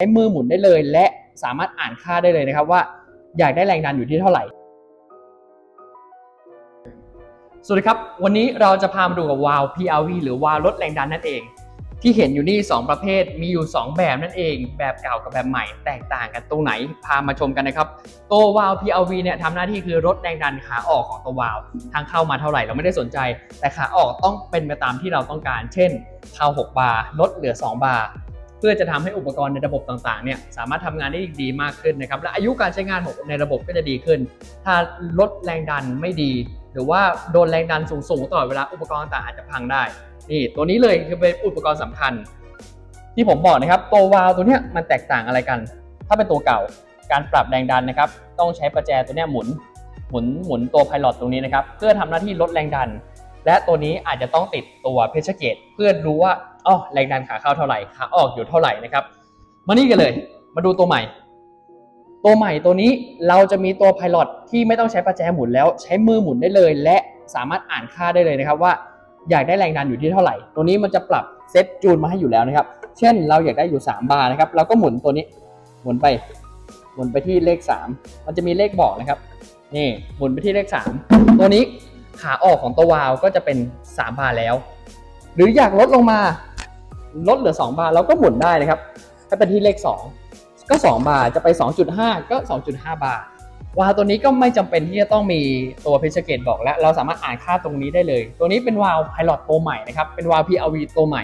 ช้มือหมุนได้เลย และสามารถอ่านค่าได้เลยนะครับว่าอยากได้แรงดันอยู่ที่เท่าไหร่ สวัสดีครับ วันนี้เราจะพามาดูกับวาล์ว PRV หรือวาล์วลดแรงดันนั่นเอง ที่เห็นอยู่นี่ 2 ประเภทมีอยู่ 2 แบบนั่นเอง แบบเก่ากับแบบใหม่ แตกต่างกันตรงไหนพามาชมกันนะครับตัววาล์ว PRV เนี่ยทำหน้าที่คือลดแรงดันขาออกของตัววาล์วทางเข้ามาเท่าไหร่เราไม่ได้สนใจ แต่ขาออกต้องเป็นไปตามที่เราต้องการ เช่นเข้า6บาร์ลดเหลือ 2 บาร์ เพื่อจะทำให้อุปกรณ์ในระบบต่างๆเนี่ยสามารถทำงานได้ดีมากขึ้นนะครับและอายุการใช้งานของในระบบก็จะดีขึ้น ถ้าลดแรงดันไม่ดี หรือว่าโดนแรงดันสูงๆตลอดเวลาอุปกรณ์ต่างอาจจะพังได้นี่ตัวนี้เลยคือเป็นอุปกรณ์สำคัญ ที่ผมบอกนะครับตัววาล์วตัวเนี้ยมันแตกต่างอะไรกัน ถ้าเป็นตัวเก่าการปรับแรงดันนะครับต้องใช้ประแจตัวเนี้ยหมุนหมุนหมุนตัวไพลอตตรงนี้นะครับเพื่อทำหน้าที่ลดแรงดัน และตัวนี้อาจจะต้องติดตัวเพชรเกตเพื่อรู้ว่าอ๋อแรงดันขาเข้าเท่าไหร่ขาออกอยู่เท่าไหร่นะครับ มานี่กันเลย มาดูตัวใหม่ ตัวใหม่ตัวนี้เราจะมีตัวไพลอตที่ไม่ต้องใช้ประแจหมุนแล้วใช้มือหมุนได้เลย และสามารถอ่านค่าได้เลยนะครับว่าอยากได้แรงดันอยู่ที่เท่าไหร่ ตัวนี้มันจะปรับเซตจูนมาให้อยู่แล้วนะครับ เช่นเราอยากได้อยู่ 3 บาร์นะครับ เราก็หมุนตัวนี้ หมุนไป หมุนไปที่เลข 3 มันจะมีเลขบอกนะครับ นี่ หมุนไปที่เลข 3 ตัวนี้ ขาออกของตัววาล์วก็จะเป็น 3 บาร์แล้ว หรืออยากลดลงมาลดเหลือ 2 บาร์เราก็หมุนได้นะครับก็เป็นที่เลข 2 ก็ 2 บาร์จะไป 2.5 ก็ 2.5 บาร์วาล์วตัวนี้ก็ไม่จำเป็นที่จะต้องมีตัวเพชรเกตบอกแล้ว เราสามารถอ่านค่าตรงนี้ได้เลย ตัวนี้เป็นวาล์ว Pilot ตัวใหม่นะครับ เป็นวาล์ว PRV ตัวใหม่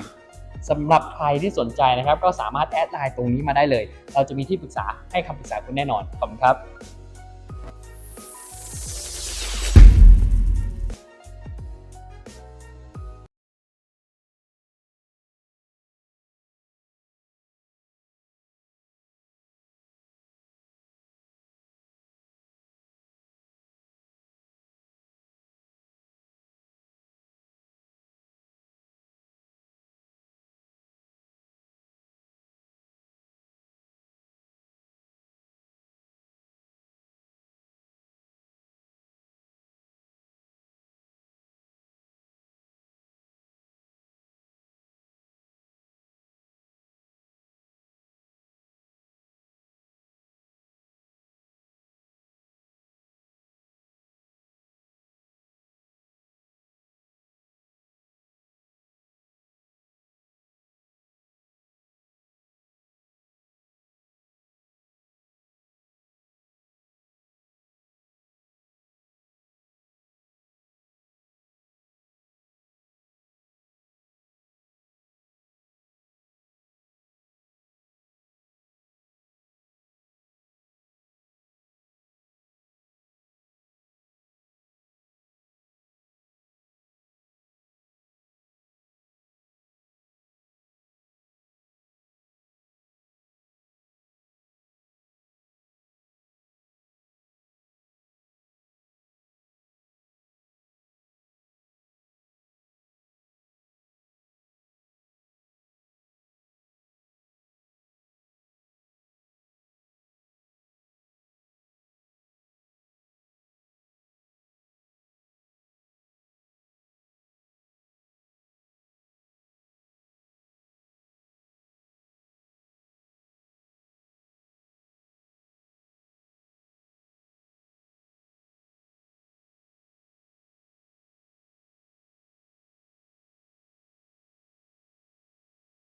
สำหรับใครที่สนใจนะครับ ก็สามารถแอดไลน์ตรงนี้มาได้เลย เราจะมีที่ปรึกษาให้คำปรึกษาคุณแน่นอนขอบคุณครับ